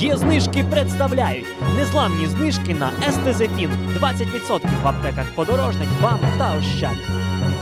Є знижки представляють незламні знижки на естезефін 20% в аптеках подорожник, вам та ощад.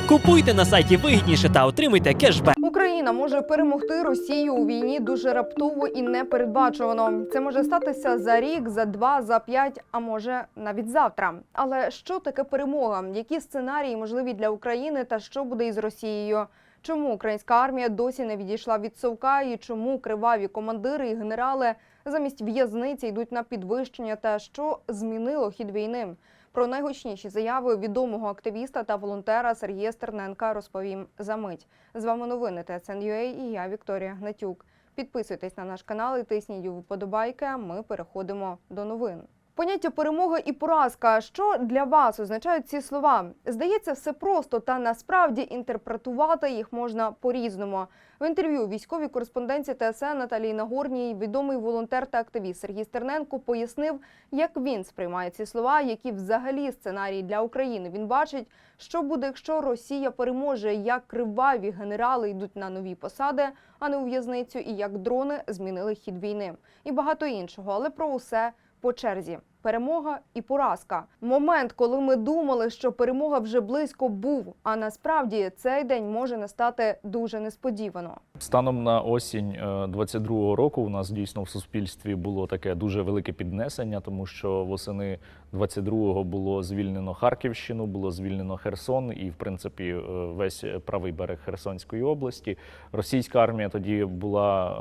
Купуйте на сайті вигідніше та отримуйте кешбек. Україна може перемогти Росію у війні дуже раптово і непередбачувано. Це може статися за рік, за два, за п'ять, а може навіть завтра. Але що таке перемога? Які сценарії можливі для України та що буде із Росією? Чому українська армія досі не відійшла від совка і чому криваві командири і генерали замість в'язниці йдуть на підвищення та що змінило хід війни? Про найгучніші заяви відомого активіста та волонтера Сергія Стерненка розповім за мить. З вами новини ТСНЮА і я Вікторія Гнатюк. Підписуйтесь на наш канал і тисніть у вподобайки. а Ми переходимо до новин. Поняття перемога і поразка. Що для вас означають ці слова? Здається, все просто, та насправді інтерпретувати їх можна по-різному. В інтерв'ю військовій кореспонденції ТСН Наталії Нагорній відомий волонтер та активіст Сергій Стерненко пояснив, як він сприймає ці слова, які взагалі сценарії для України він бачить, що буде, якщо Росія переможе, як криваві генерали йдуть на нові посади, а не у в'язницю, і як дрони змінили хід війни, і багато іншого. Але про усе по черзі. Перемога і поразка. Момент, коли ми думали, що перемога вже близько був, а насправді цей день може настати дуже несподівано. Станом на осінь е, 22-го року у нас дійсно в суспільстві було таке дуже велике піднесення, тому що восени 22-го було звільнено Харківщину, було звільнено Херсон і, в принципі, е, весь правий берег Херсонської області. Російська армія тоді була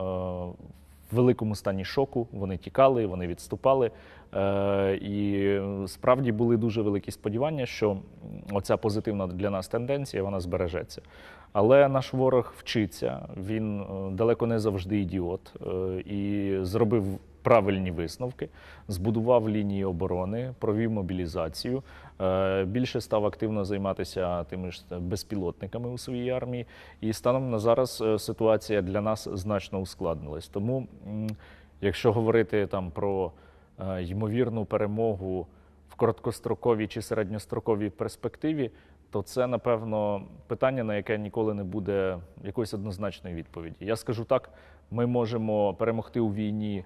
е, великому стані шоку. Вони тікали, вони відступали. Е, І справді були дуже великі сподівання, що оця позитивна для нас тенденція вона збережеться. Але наш ворог вчиться, він е, далеко не завжди ідіот е, і зробив правильні висновки, збудував лінії оборони, провів мобілізацію. Е, Більше став активно займатися тими ж безпілотниками у своїй армії. І станом на зараз е, ситуація для нас значно ускладнилась. Тому, якщо говорити там про е, ймовірну перемогу в короткостроковій чи середньостроковій перспективі, то це, напевно, питання, на яке ніколи не буде якоїсь однозначної відповіді. Я скажу так: ми можемо перемогти у війні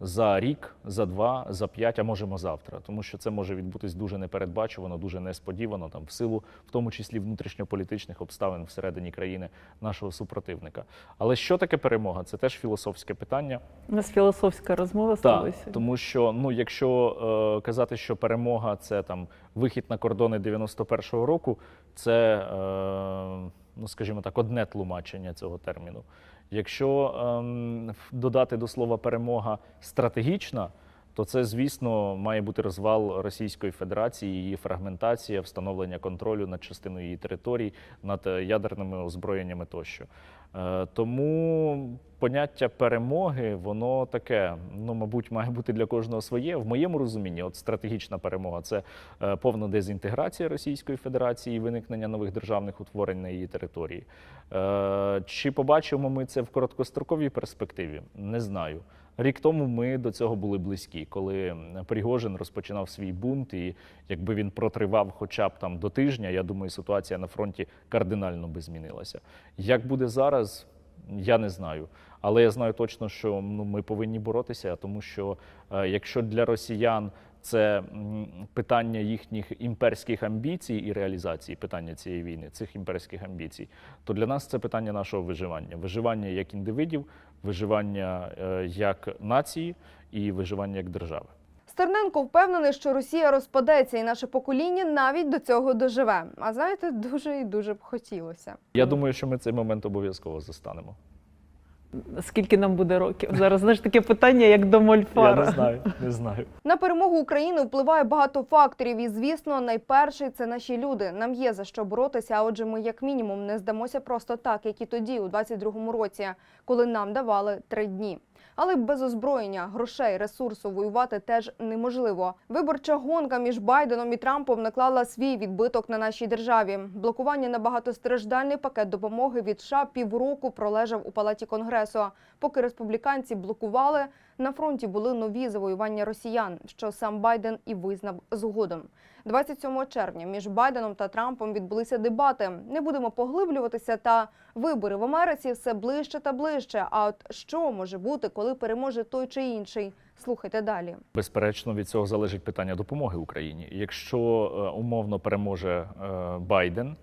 за рік, за два, за п'ять, а можемо завтра, тому що це може відбутись дуже непередбачувано, дуже несподівано, там в силу, в тому числі внутрішньополітичних обставин всередині країни нашого супротивника. Але що таке перемога? Це теж філософське питання. У нас філософська розмова сталася. тому що ну, якщо е, казати, що перемога це там вихід на кордони 91-го року, це, е, ну скажімо так, одне тлумачення цього терміну. Якщо ем, додати до слова перемога стратегічна, то це, звісно, має бути розвал Російської Федерації, її фрагментація, встановлення контролю над частиною її територій, над е, ядерними озброєннями тощо. Е, Тому поняття перемоги, воно таке, ну, мабуть, має бути для кожного своє. В моєму розумінні, от стратегічна перемога це е, повна дезінтеграція Російської Федерації, і виникнення нових державних утворень на її території. Е, Чи побачимо ми це в короткостроковій перспективі? Не знаю. Рік тому ми до цього були близькі, коли Пригожин розпочинав свій бунт, і якби він протривав хоча б там до тижня, я думаю, ситуація на фронті кардинально би змінилася. Як буде зараз, я не знаю. Але я знаю точно, що ну, ми повинні боротися, тому що е, якщо для росіян це питання їхніх імперських амбіцій і реалізації питання цієї війни, цих імперських амбіцій, то для нас це питання нашого виживання. Виживання як індивидів, виживання е, як нації і виживання як держави. Стерненко впевнений, що Росія розпадеться, і наше покоління навіть до цього доживе. А знаєте, дуже і дуже б хотілося. Я думаю, що ми цей момент обов'язково застанемо. Скільки нам буде років? Зараз знаєш таке питання, як до Мольфара. Я не знаю, не знаю. На перемогу України впливає багато факторів, і звісно, найперший це наші люди. Нам є за що боротися. А отже, ми як мінімум не здамося просто так, як і тоді, у 22-му році, коли нам давали три дні. Але без озброєння, грошей, ресурсу воювати теж неможливо. Виборча гонка між Байденом і Трампом наклала свій відбиток на нашій державі. Блокування на багатостраждальний пакет допомоги від США півроку пролежав у палаті конгресу. Поки республіканці блокували, на фронті були нові завоювання росіян, що сам Байден і визнав згодом. 27 червня між Байденом та Трампом відбулися дебати. Не будемо поглиблюватися. Та вибори в Америці все ближче та ближче. А от що може бути, коли переможе той чи інший? Слухайте далі. Безперечно, від цього залежить питання допомоги Україні. Якщо е, умовно переможе е, Байден,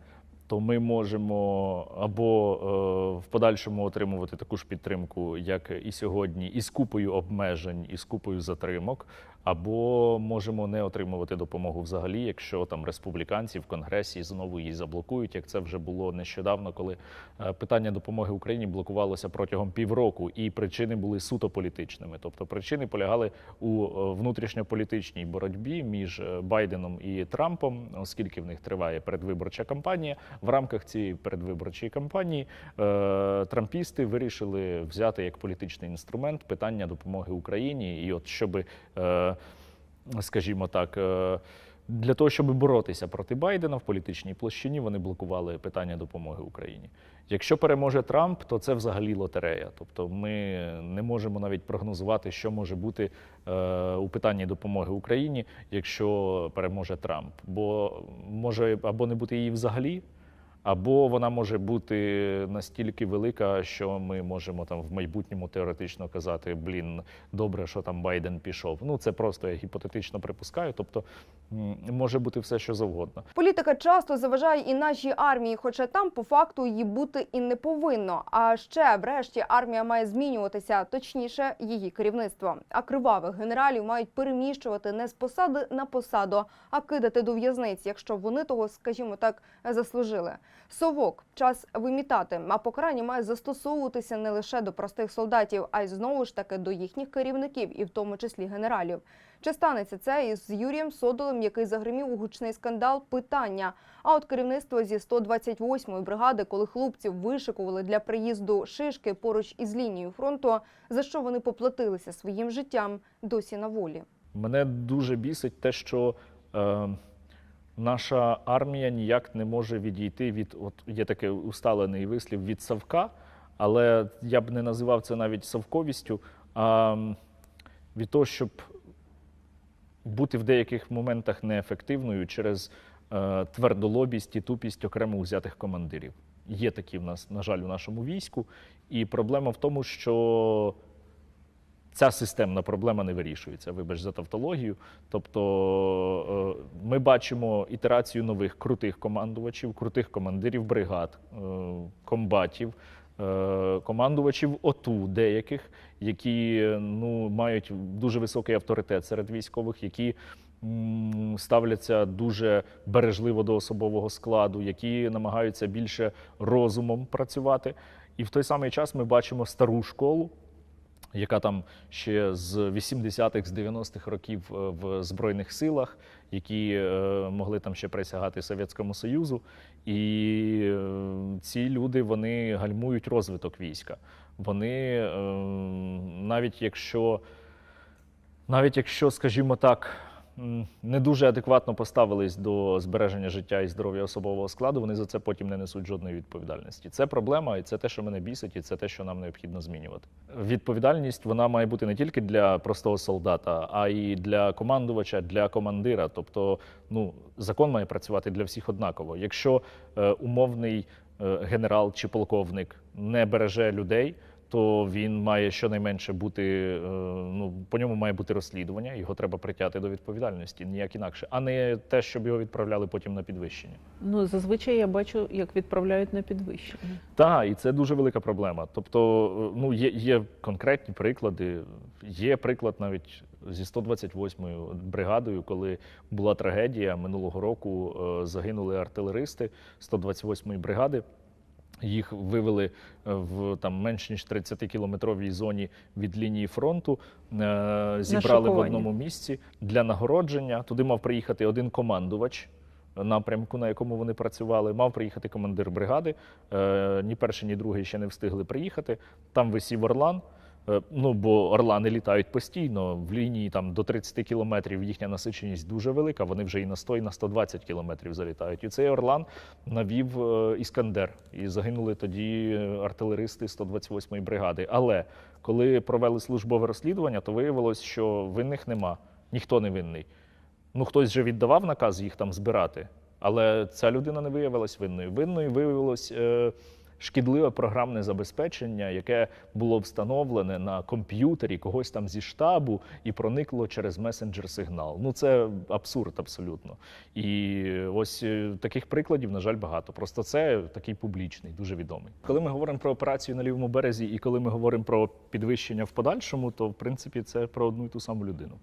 то ми можемо або е, в подальшому отримувати таку ж підтримку, як і сьогодні, і з купою обмежень, і з купою затримок, або можемо не отримувати допомогу взагалі, якщо там республіканці в конгресі знову її заблокують, як це вже було нещодавно, коли е, питання допомоги Україні блокувалося протягом півроку, і причини були суто політичними. Тобто причини полягали у е, внутрішньополітичній боротьбі між Байденом і Трампом, оскільки в них триває передвиборча кампанія. В рамках цієї передвиборчої кампанії е, трампісти вирішили взяти як політичний інструмент питання допомоги Україні, і от щоби. Е, скажімо так, е, для того, щоб боротися проти Байдена в політичній площині, вони блокували питання допомоги Україні. Якщо переможе Трамп, то це взагалі лотерея. Тобто ми не можемо навіть прогнозувати, що може бути е, у питанні допомоги Україні, якщо переможе Трамп. Бо може або не бути її взагалі. Або вона може бути настільки велика, що ми можемо там в майбутньому теоретично казати: блін, добре, що там Байден пішов. Ну це просто я гіпотетично припускаю. Тобто може бути все, що завгодно. Політика часто заважає і нашій армії, хоча там по факту її бути і не повинно. А ще, врешті, армія має змінюватися, точніше, її керівництво. А кривавих генералів мають переміщувати не з посади на посаду, а кидати до в'язниць, якщо вони того, скажімо так, заслужили. Совок час вимітати, а покарання має застосовуватися не лише до простих солдатів, а й знову ж таки до їхніх керівників, і в тому числі генералів. Чи станеться це із Юрієм Содолем, який загримів у гучний скандал? Питання. А от керівництво зі 128-ї бригади, коли хлопців вишикували для приїзду шишки поруч із лінією фронту, за що вони поплатилися своїм життям, досі на волі. Мене дуже бісить те, що е, наша армія ніяк не може відійти від от є такий усталений вислів від совка, але я б не називав це навіть совковістю, а від того, щоб бути в деяких моментах неефективною через е, твердолобість і тупість окремо взятих командирів. Є такі в нас, на жаль, у нашому війську. І проблема в тому, що ця системна проблема не вирішується. Вибач за тавтологію. Тобто е, ми бачимо ітерацію нових крутих командувачів, крутих командирів бригад, е, комбатів. е, Командувачів ОТУ деяких, які ну мають дуже високий авторитет серед військових, які ставляться дуже бережливо до особового складу, які намагаються більше розумом працювати. І в той самий час ми бачимо стару школу, яка там ще з 80-х, з 90-х років е, в Збройних силах, які е, могли там ще присягати Совєтському Союзу. І е, ці люди вони гальмують розвиток війська. Вони навіть якщо, навіть якщо, скажімо так, не дуже адекватно поставились до збереження життя і здоров'я особового складу, вони за це потім не несуть жодної відповідальності. Це проблема, і це те, що мене бісить, і це те, що нам необхідно змінювати. Відповідальність вона має бути не тільки для простого солдата, а й для командувача, для командира. Тобто, ну закон має працювати для всіх однаково. Якщо е, умовний е, генерал чи полковник не береже людей. То він має щонайменше бути, е, ну по ньому має бути розслідування, його треба притягти до відповідальності, ніяк інакше, а не те, щоб його відправляли потім на підвищення. Ну зазвичай я бачу, як відправляють на підвищення. Так, і це дуже велика проблема. Тобто, е, ну є, є конкретні приклади. Є приклад навіть зі 128-ю бригадою, коли була трагедія минулого року. е, Загинули артилеристи 128-ї бригади. Їх вивели е, в там менш ніж 30-кілометровій зоні від лінії фронту, е, зібрали в одному місці для нагородження. Туди мав приїхати один командувач напрямку, на якому вони працювали. Мав приїхати командир бригади. Е, ні перший, ні другий ще не встигли приїхати. Там висів Орлан. Е, Ну, бо орлани літають постійно. В лінії там до 30 кілометрів їхня насиченість дуже велика. Вони вже і на 100, і на 120 кілометрів залітають. І цей орлан навів е, Іскандер. І загинули тоді е, артилеристи 128-ї бригади. Але коли провели службове розслідування, то виявилось, що винних нема. Ніхто не винний. Ну, хтось же віддавав наказ їх там збирати, але ця людина не виявилась винною. Винною виявилось шкідливе програмне забезпечення, яке було встановлене на комп'ютері когось там зі штабу і проникло через месенджер сигнал. Ну це абсурд абсолютно. І ось е, таких прикладів, на жаль, багато. Просто це такий публічний, дуже відомий. Коли ми говоримо про операцію на лівому березі, і коли ми говоримо про підвищення в подальшому, то в принципі це про одну і ту саму людину.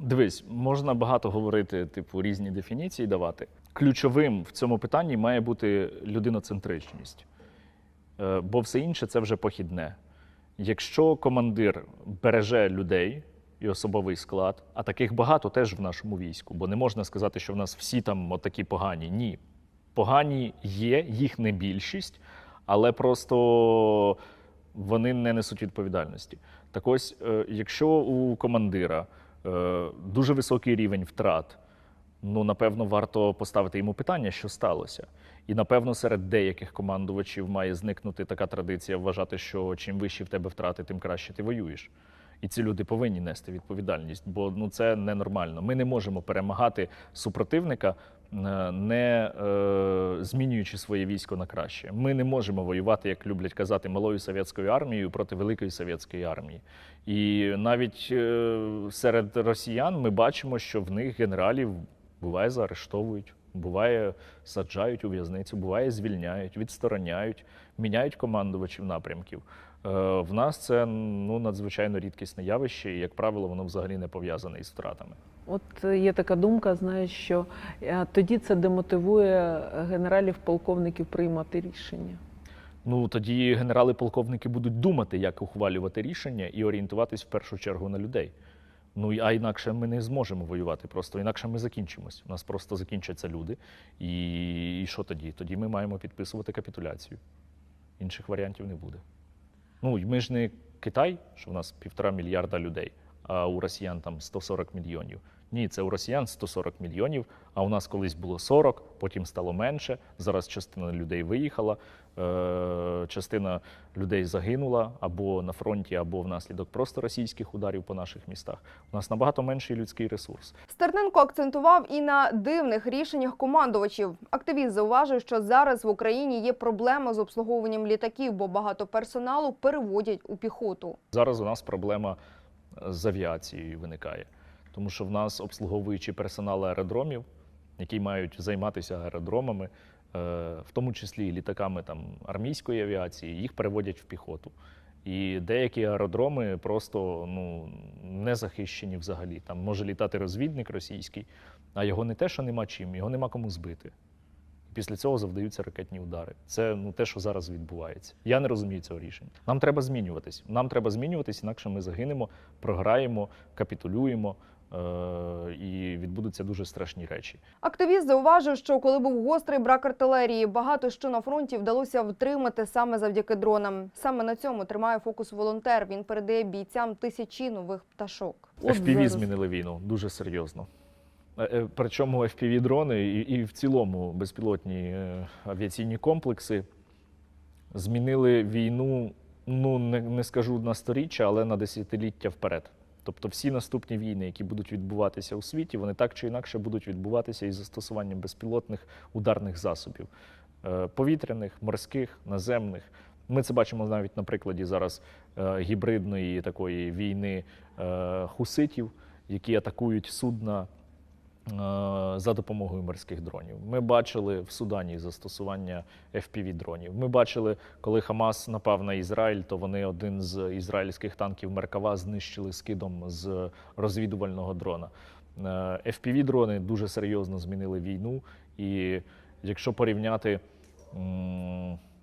Дивись, можна багато говорити, типу, різні дефініції давати. Ключовим в цьому питанні має бути людиноцентричність, Е, бо все інше це вже похідне. Якщо командир береже людей і особовий склад, а таких багато теж в нашому війську, бо не можна сказати, що в нас всі там отакі погані. Ні. Погані є, їх не більшість, але просто вони не несуть відповідальності. Так ось, е, якщо у командира е, дуже високий рівень втрат, ну напевно, варто поставити йому питання, що сталося. І напевно, серед деяких командувачів має зникнути така традиція вважати, що чим вищі в тебе втрати, тим краще ти воюєш. І ці люди повинні нести відповідальність, бо ну це ненормально. Ми не можемо перемагати супротивника, е, не е, змінюючи своє військо на краще. Ми не можемо воювати, як люблять казати, малою совєтською армією проти великої совєтської армії. І навіть е, серед росіян ми бачимо, що в них генералів буває заарештовують, буває саджають у в'язницю, буває звільняють, відстороняють, міняють командувачів напрямків. Е, В нас це ну надзвичайно рідкісне явище, і як правило, воно взагалі не пов'язане із втратами. От є така думка, знаєш, що е, тоді це демотивує генералів, полковників приймати рішення. Ну тоді генерали-полковники будуть думати, як ухвалювати рішення і орієнтуватись в першу чергу на людей. Ну а інакше ми не зможемо воювати. Просто інакше ми закінчимось. У нас просто закінчаться люди. І, і що тоді? Тоді ми маємо підписувати капітуляцію. Інших варіантів не буде. Ну ми ж не Китай, що в нас півтора мільярда людей, а у росіян там 140 мільйонів. Ні, це у росіян 140 мільйонів, а у нас колись було 40, потім стало менше. Зараз частина людей виїхала, е- частина людей загинула або на фронті, або внаслідок просто російських ударів по наших містах. У нас набагато менший людський ресурс. Стерненко акцентував і на дивних рішеннях командувачів. Активіст зауважив, що зараз в Україні є проблема з обслуговуванням літаків, бо багато персоналу переводять у піхоту. Зараз у нас проблема з авіацією виникає, тому що в нас обслуговуючи персонал аеродромів, які мають займатися аеродромами, е, в тому числі літаками там, армійської авіації, їх переводять в піхоту. І деякі аеродроми просто ну, не захищені взагалі. Там може літати розвідник російський, а його не те, що нема чим, його нема кому збити. Після цього завдаються ракетні удари. Це ну те, що зараз відбувається. Я не розумію цього рішення. Нам треба змінюватись. Нам треба змінюватись, інакше ми загинемо, програємо, капітулюємо. Е- і відбудуться дуже страшні речі. Активіст зауважив, що коли був гострий брак артилерії, багато що на фронті вдалося втримати саме завдяки дронам. Саме на цьому тримає фокус волонтер. Він передає бійцям тисячі нових пташок. FPV змінили війну дуже серйозно. Е, е, Причому FPV дрони і, і в цілому безпілотні авіаційні комплекси змінили війну, ну не, не скажу на сторіччя, але на десятиліття вперед. Тобто всі наступні війни, які будуть відбуватися у світі, вони так чи інакше будуть відбуватися із застосуванням безпілотних ударних засобів е, повітряних, морських, наземних. Ми це бачимо навіть на прикладі зараз е, гібридної такої війни е, хуситів, які атакують судна за допомогою морських дронів. Ми бачили в Судані застосування FPV-дронів. Ми бачили, коли Хамас напав на Ізраїль, то вони один з ізраїльських танків Меркава знищили скидом з розвідувального дрона. Е, FPV-дрони дуже серйозно змінили війну, і якщо порівняти.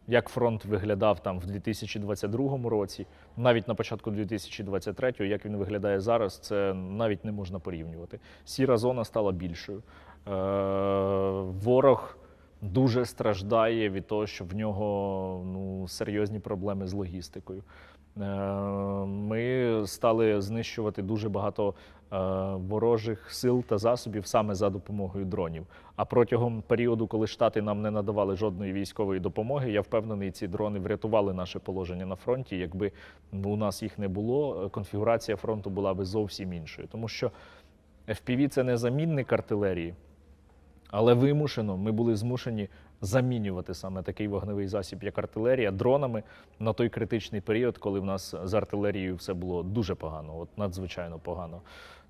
Як фронт виглядав там в 2022 році, навіть на початку 2023, як він виглядає зараз, це навіть не можна порівнювати. Сіра зона стала більшою. Е, ворог дуже страждає від того, що в нього ну, серйозні проблеми з логістикою. Е, Ми стали знищувати дуже багато е, ворожих сил та засобів саме за допомогою дронів. А протягом періоду, коли Штати нам не надавали жодної військової допомоги, я впевнений, ці дрони врятували наше положення на фронті. Якби ну, у нас їх не було, е, конфігурація фронту була би зовсім іншою. Тому що FPV – це не замінник артилерії, але вимушено ми були змушені замінювати саме такий вогневий засіб, як артилерія, дронами на той критичний період, коли в нас з артилерією все було дуже погано, от надзвичайно погано.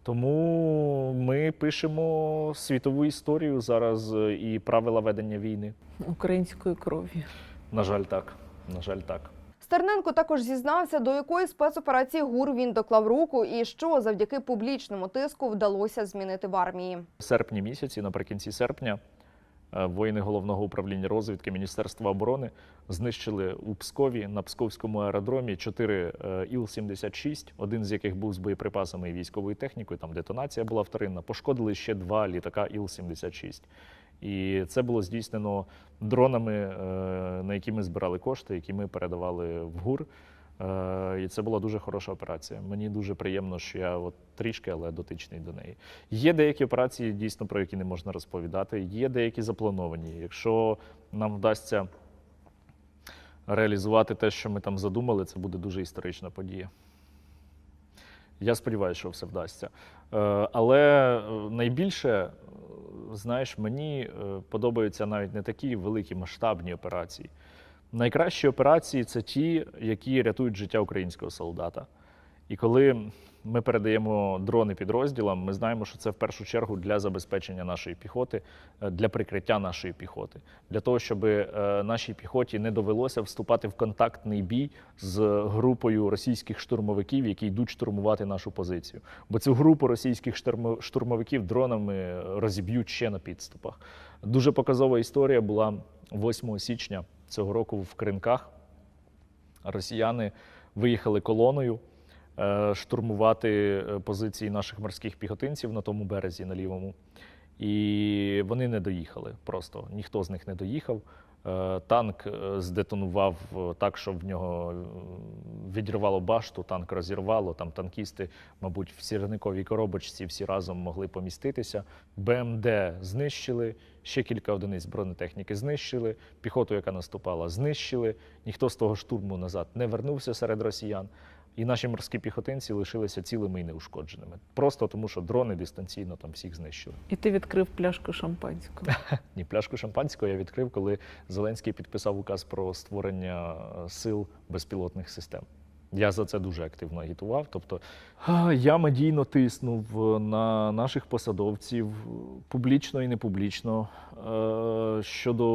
Тому ми пишемо світову історію зараз е, і правила ведення війни. української крові. На жаль, так. На жаль, так. Стерненко також зізнався, до якої спецоперації ГУР він доклав руку, і що завдяки публічному тиску вдалося змінити в армії. В серпні місяці, наприкінці серпня, воїни головного управління розвідки Міністерства оборони знищили у Пскові на Псковському аеродромі 4 Іл-76, один з яких був з боєприпасами і військовою технікою. Там детонація була вторинна. Пошкодили ще два літака Іл-76. І це було здійснено дронами, е, на які ми збирали кошти, які ми передавали в ГУР. Е, І це була дуже хороша операція. Мені дуже приємно, що я от трішки, але дотичний до неї. Є деякі операції, дійсно, про які не можна розповідати. Є деякі заплановані. Якщо нам вдасться реалізувати те, що ми там задумали, це буде дуже історична подія. Я сподіваюся, що все вдасться. Е, Але е, найбільше, знаєш, мені подобаються навіть не такі великі масштабні операції. Найкращі операції це ті, які рятують життя українського солдата. І коли ми передаємо дрони підрозділам, ми знаємо, що це в першу чергу для забезпечення нашої піхоти, е, для прикриття нашої піхоти, для того, щоб е, нашій піхоті не довелося вступати в контактний бій з групою російських штурмовиків, які йдуть штурмувати нашу позицію. Бо цю групу російських штурмо- штурмовиків дронами розіб'ють ще на підступах. Дуже показова історія була 8 січня цього року в Кринках. Росіяни виїхали колоною е, штурмувати е, позиції наших морських піхотинців на тому березі, на лівому. І вони не доїхали. Просто ніхто з них не доїхав. Е, Танк е, здетонував е, так, що в нього відірвало башту, танк розірвало. Там танкісти, мабуть, в сірниковій коробочці всі разом могли поміститися. БМД знищили, ще кілька одиниць бронетехніки знищили, піхоту, яка наступала, знищили. Ніхто з того штурму назад не вернувся серед росіян. І наші морські піхотинці лишилися цілими і неушкодженими. Просто тому, що дрони дистанційно там всіх знищили. І ти відкрив пляшку шампанського. Ні, пляшку шампанського я відкрив, коли Зеленський підписав указ про створення е, сил безпілотних систем. Я за це дуже активно агітував. Тобто я медійно тиснув е, на наших посадовців публічно і непублічно е, щодо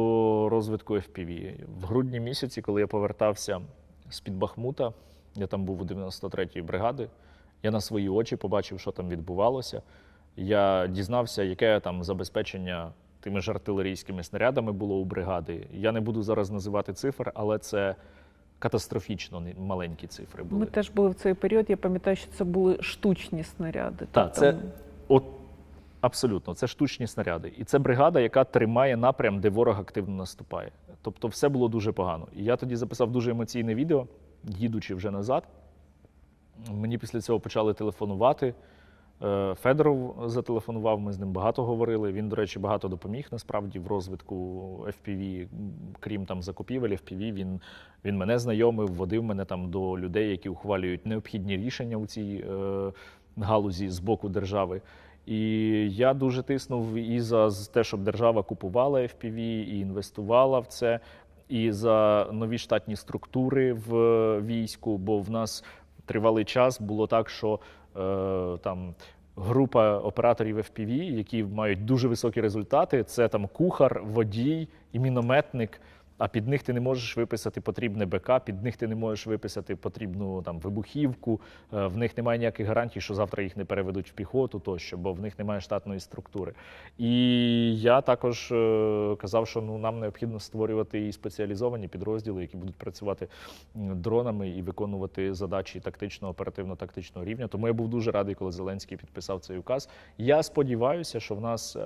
розвитку FPV. В грудні місяці, коли я повертався з-під Бахмута, я там був у 93-ї бригади, я на свої очі побачив, що там відбувалося. Я дізнався, яке там забезпечення тими ж артилерійськими снарядами було у бригади. Я не буду зараз називати цифр, але це катастрофічно маленькі цифри були. Ми теж були в цей період. Я пам'ятаю, що це були штучні снаряди. Так, Тобто, це от абсолютно це штучні снаряди. І це бригада, яка тримає напрям, де ворог активно наступає. Тобто, все було дуже погано. І я тоді записав дуже емоційне відео, їдучи вже назад. Мені після цього почали телефонувати. Е, Федоров зателефонував, ми з ним багато говорили. Він, до речі, багато допоміг насправді в розвитку FPV, крім там закупівель FPV, він, він мене знайомив, вводив мене там до людей, які ухвалюють необхідні рішення у цій е, галузі з боку держави. І я дуже тиснув і за те, щоб держава купувала FPV і інвестувала в це, і за нові штатні структури в е, війську, бо в нас тривалий час було так, що е, там група операторів FPV, які мають дуже високі результати, це там кухар, водій і мінометник. А під них ти не можеш виписати потрібне БК, під них ти не можеш виписати потрібну там вибухівку. е, В них немає ніяких гарантій, що завтра їх не переведуть в піхоту, тощо, бо в них немає штатної структури. І я також е, казав, що ну нам необхідно створювати і спеціалізовані підрозділи, які будуть працювати дронами і виконувати задачі тактичного оперативно-тактичного рівня. Тому я був дуже радий, коли Зеленський підписав цей указ. Я сподіваюся, що в нас.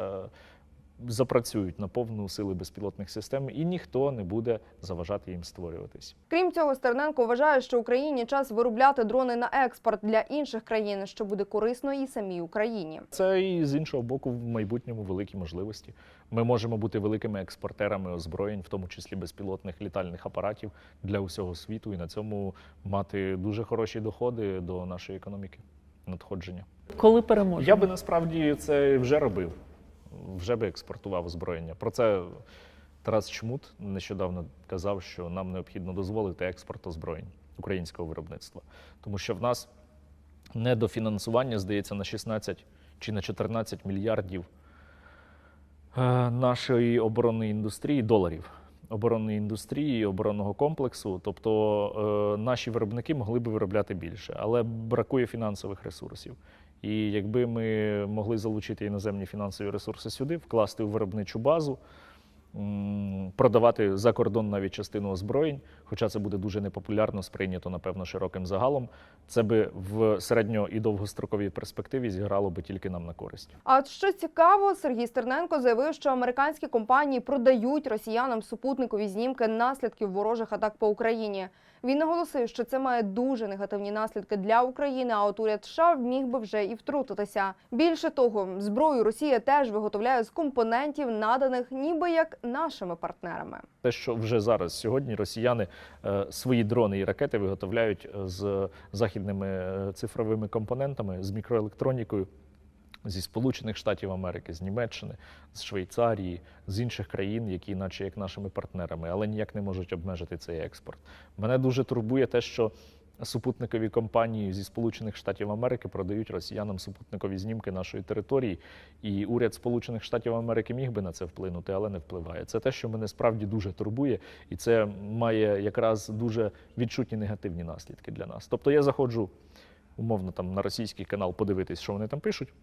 Запрацюють на повну сили безпілотних систем, і ніхто не буде заважати їм створюватись. Крім цього, Стерненко вважає, що Україні час виробляти дрони на експорт для інших країн, що буде корисно і самій Україні. Це і з іншого боку, в майбутньому великі можливості. Ми можемо бути великими експортерами озброєнь, в тому числі безпілотних літальних апаратів для усього світу, і на цьому мати дуже хороші доходи до нашої економіки. Надходження. Коли переможемо? Я би насправді це вже робив, вже би експортував озброєння. Про це Тарас Чмут нещодавно казав, що нам необхідно дозволити експорт озброєнь українського виробництва, тому що в нас недофінансування, здається, на 16 чи на 14 мільярдів е, нашої оборонної індустрії доларів. Оборонної індустрії, оборонного комплексу, тобто е, наші виробники могли би виробляти більше, але бракує фінансових ресурсів. І якби ми могли залучити іноземні фінансові ресурси сюди, вкласти у виробничу базу, продавати за кордон навіть частину озброєнь, хоча це буде дуже непопулярно, сприйнято, напевно, широким загалом, це би в середньо і довгостроковій перспективі зіграло би тільки нам на користь. А що цікаво, Сергій Стерненко заявив, що американські компанії продають росіянам супутникові знімки наслідків ворожих атак по Україні. Він наголосив, що це має дуже негативні наслідки для України. А от уряд США міг би вже і втрутитися. Більше того, зброю Росія теж виготовляє з компонентів, наданих ніби як нашими партнерами. Те, що вже зараз сьогодні росіяни е, свої дрони і ракети виготовляють е, з західними е, цифровими компонентами, з мікроелектронікою зі Сполучених Штатів Америки, з Німеччини, з Швейцарії, з інших країн, які, наче як нашими партнерами, але ніяк не можуть обмежити цей експорт. Мене дуже турбує те, що супутникові компанії зі Сполучених Штатів Америки продають росіянам супутникові знімки нашої території, і уряд Сполучених Штатів Америки міг би на це вплинути, але не впливає. Це те, що мене справді дуже турбує, і це має якраз дуже відчутні негативні наслідки для нас. Тобто я заходжу умовно там на російський канал подивитись, що вони там пишуть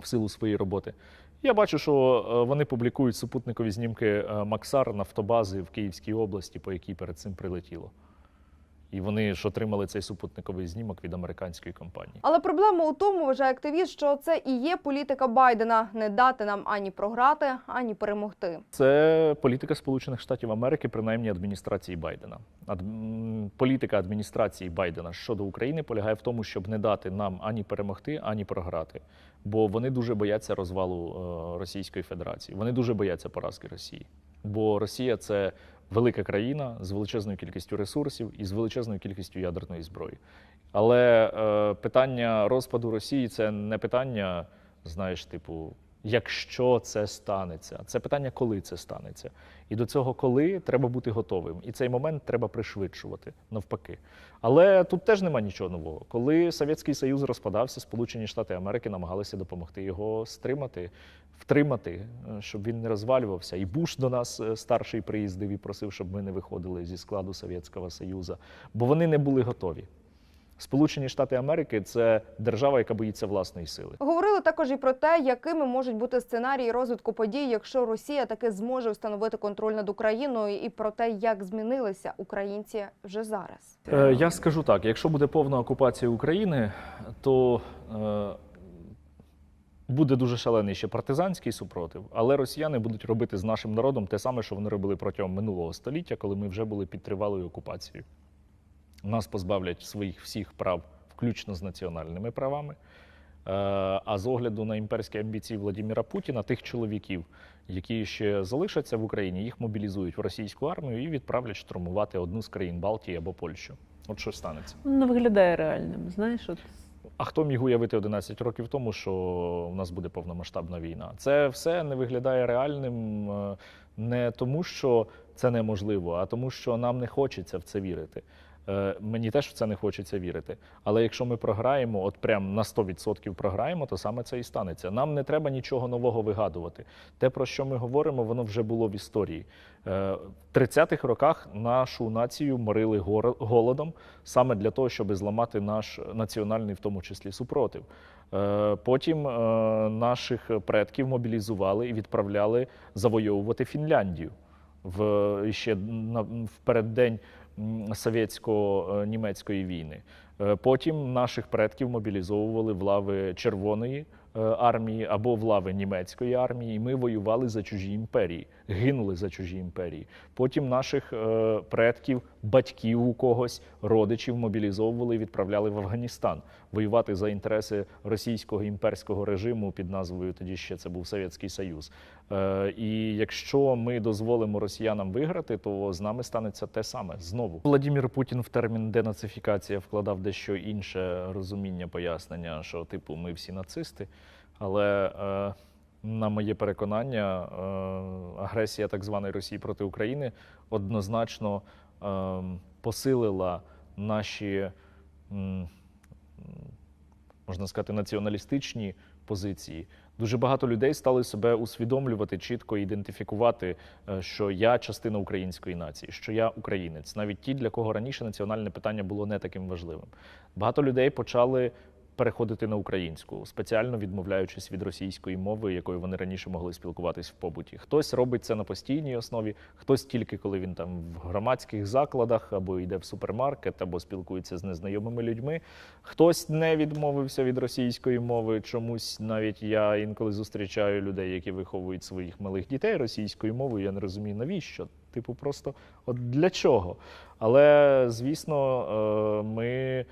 в силу своєї роботи. Я бачу, що е, вони публікують супутникові знімки е, Максар нафтобази в Київській області, по якій перед цим прилетіло. І вони ж отримали цей супутниковий знімок від американської компанії. Але проблема у тому, вважає активіст, що це і є політика Байдена не дати нам ані програти, ані перемогти. Це політика Сполучених Штатів Америки, принаймні адміністрації Байдена. Ад... Політика адміністрації Байдена щодо України полягає в тому, щоб не дати нам ані перемогти, ані програти. Бо вони дуже бояться розвалу е, Російської Федерації. Вони дуже бояться поразки Росії. Бо Росія це велика країна з величезною кількістю ресурсів і з величезною кількістю ядерної зброї. Але е, питання розпаду Росії це не питання, знаєш, типу, якщо це станеться. Це питання, коли це станеться. І до цього коли треба бути готовим. І цей момент треба пришвидшувати навпаки. Але тут теж нема нічого нового. Коли Совєтський Союз розпадався, Сполучені Штати Америки намагалися допомогти його стримати, втримати, е, щоб він не розвалювався. І Буш до нас е, старший приїздив і просив, щоб ми не виходили зі складу Совєтського Союзу, бо вони не були готові. Сполучені Штати Америки це держава, яка боїться власної сили. Говорили також і про те, якими можуть бути сценарії розвитку подій, якщо Росія таки зможе встановити контроль над Україною, і про те, як змінилися українці вже зараз. Е, Я скажу так: якщо буде повна окупація України, то е, буде дуже шалений ще партизанський супротив, але росіяни будуть робити з нашим народом те саме, що вони робили протягом минулого століття, коли ми вже були під тривалою окупацією. Нас позбавлять своїх всіх прав, включно з національними правами. Е, А з огляду на імперські амбіції Владимира Путіна, тих чоловіків, які ще залишаться в Україні, їх мобілізують в російську армію і відправлять штурмувати одну з країн Балтії або Польщу. От що станеться. Не виглядає реальним. Знаєш, от А хто міг уявити 11 років тому, що у нас буде повномасштабна війна? Це все не виглядає реальним е, не тому, що це неможливо, а тому, що нам не хочеться в це вірити. Е, Мені теж в це не хочеться вірити. Але якщо ми програємо, от прям на 100% програємо, то саме це і станеться. Нам не треба нічого нового вигадувати. Те, про що ми говоримо, воно вже було в історії. Е, В 30-х роках нашу націю морили голодом саме для того, щоб зламати наш національний, в тому числі, супротив. Е, Потім наших предків мобілізували і відправляли завойовувати Фінляндію в ще в переддень совєтсько-німецької війни. Е, Потім наших предків мобілізовували в лави Червоної армії або в лави німецької армії. І ми воювали за чужі імперії, гинули за чужі імперії. Потім наших е, предків, батьків у когось, родичів мобілізовували і відправляли в Афганістан воювати за інтереси російського імперського режиму під назвою тоді ще це був Совєтський Союз. Е, і якщо ми дозволимо росіянам виграти, то з нами станеться те саме знову. Владимир Путін в термін денацифікація вкладав дещо інше розуміння, пояснення, що типу ми всі нацисти. Але е, на моє переконання, е, агресія так званої Росії проти України однозначно е, посилила наші. можна сказати, націоналістичні позиції. Дуже багато людей стали себе усвідомлювати, чітко ідентифікувати, що я частина української нації, що я українець, навіть ті, для кого раніше національне питання було не таким важливим. Багато людей почали переходити на українську, спеціально відмовляючись від російської мови, якою вони раніше могли спілкуватись в побуті. Хтось робить це на постійній основі, хтось тільки коли він там в громадських закладах або йде в супермаркет, або спілкується з незнайомими людьми. Хтось не відмовився від російської мови. Чомусь навіть я інколи зустрічаю людей, які виховують своїх малих дітей російською мовою. Я не розумію, навіщо. Типу, просто от для чого? Але звісно, е, ми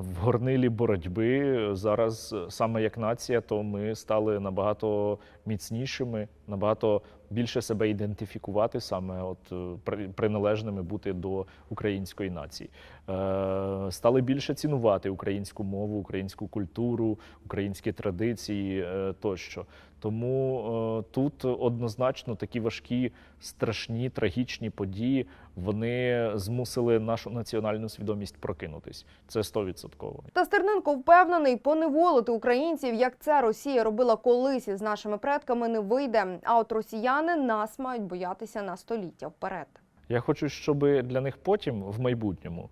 в горнилі боротьби зараз саме як нація, то ми стали набагато міцнішими, набагато більше себе ідентифікувати, саме от е, приналежними бути до української нації. Е, Стали більше цінувати українську мову, українську культуру, українські традиції е, тощо. Тому е, тут однозначно такі важкі, страшні, трагічні події вони змусили нашу національну свідомість прокинутись. Це стовідсотково. Та Стерненко впевнений, поневолити українців, як це Росія робила колись із нашими предками, не вийде. А от росіяни нас мають боятися на століття вперед. Я хочу, щоб для них потім, в майбутньому,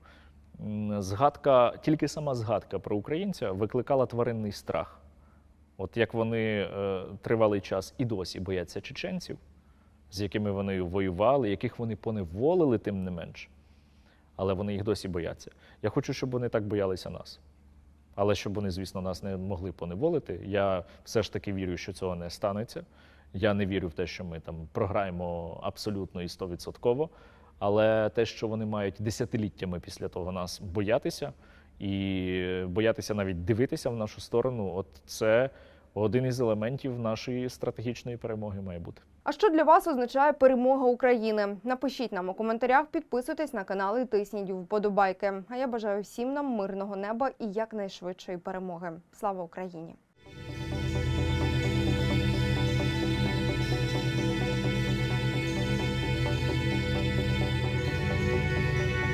згадка, тільки сама згадка про українця викликала тваринний страх. От як вони е, тривалий час і досі бояться чеченців, з якими вони воювали, яких вони поневолили, тим не менш. Але вони їх досі бояться. Я хочу, щоб вони так боялися нас. Але щоб вони, звісно, нас не могли поневолити. Я все ж таки вірю, що цього не станеться. Я не вірю в те, що ми там програємо абсолютно і стовідсотково. Але те, що вони мають десятиліттями після того нас боятися, і боятися навіть дивитися в нашу сторону, от це один із елементів нашої стратегічної перемоги має бути. А що для вас означає перемога України? Напишіть нам у коментарях, підписуйтесь на канал і тисніть вподобайки. А я бажаю всім нам мирного неба і якнайшвидшої перемоги. Слава Україні!